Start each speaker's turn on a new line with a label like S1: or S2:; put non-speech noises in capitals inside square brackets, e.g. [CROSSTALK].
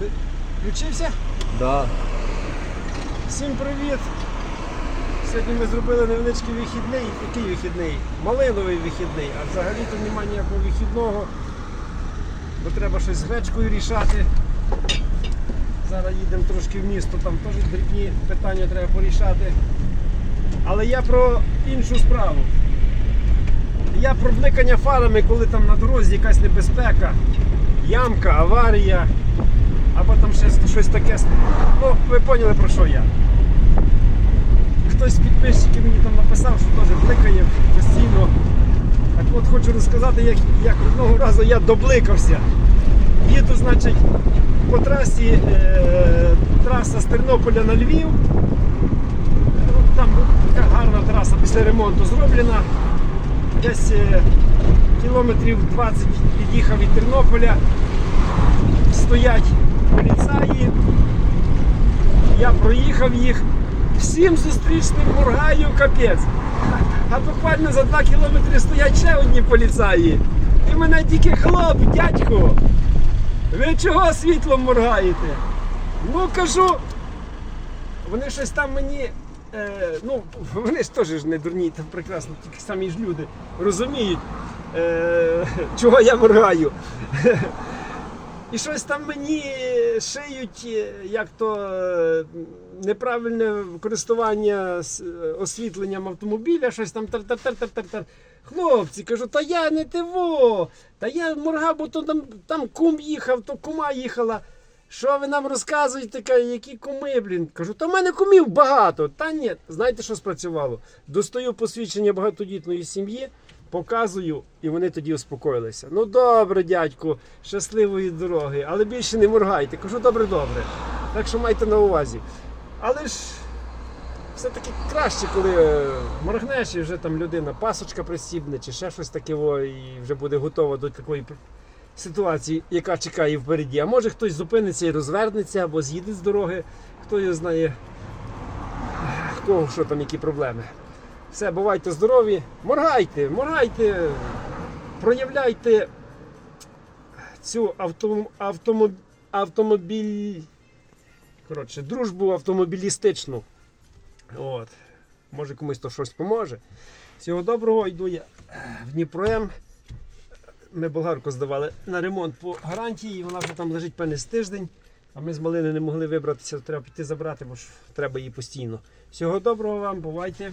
S1: Ти включився?
S2: Да.
S1: Всім привіт! Сьогодні ми зробили невеличкий вихідний. Який вихідний? Малиновий вихідний, а взагалі-то немає ніякого вихідного, бо треба щось з гречкою рішати. Зараз їдемо трошки в місто, там теж дрібні питання треба порішати. Але я про іншу справу. Я про бникання фарами, коли там на дорозі якась небезпека, ямка, аварія, або там ще щось таке. Ну, ви поняли про що я. Хтось з підписчиків мені там написав, що теж бликає постійно. Так от хочу розказати, як, як одного разу я добликався. Їду, значить, по трасі е, траса з Тернополя на Львів. Там така гарна траса після ремонту зроблена. Десь е, кілометрів 20 під'їхав від Тернополя. Стоять. Я проїхав їх. Всім зустрічним моргаю капець. А буквально за 2 кілометри стоять ще одні поліцаї. І мене тільки хлоп, дядько. Ви чого світлом моргаєте? Ну кажу, вони щось там мені. Е, ну, [LAUGHS] вони ж теж не дурні, там прекрасно, тільки самі ж люди розуміють, е, [LAUGHS] чого я моргаю. [LAUGHS] І щось там мені шиють, е, як то е, неправильне користування е, освітленням автомобіля, щось там тар-тар-тар-тар-тар. Хлопці, кажу, та я не тиво, та я моргав, бо то там, там кум їхав, то кума їхала. Що ви нам розказуєте, які куми, блін? Кажу, та в мене кумів багато. Та ні, знаєте, що спрацювало? Достаю посвідчення багатодітної сім'ї, показую, і вони тоді успокоїлися. Ну добре, дядьку, щасливої дороги, але більше не моргайте. Кажу, добре, добре. Так що майте на увазі. Але ж все-таки краще, коли е, моргнеш і вже там людина пасочка присібне, чи ще щось таке, і вже буде готова до такої ситуації, яка чекає впереді. А може хтось зупиниться і розвернеться або з'їде з дороги, хто його знає, кого що там, які проблеми. Все, бувайте здорові, моргайте, моргайте, проявляйте цю автом, автомоб, автомобіль. Коротше, дружбу автомобілістичну. От. Може комусь то щось поможе. Всього доброго, йду я в Дніпром. Ми болгарку здавали на ремонт по гарантії, вона вже там лежить певне з тиждень, а ми з малини не могли вибратися, треба піти забрати, бо ж треба її постійно. Всього доброго вам, бувайте.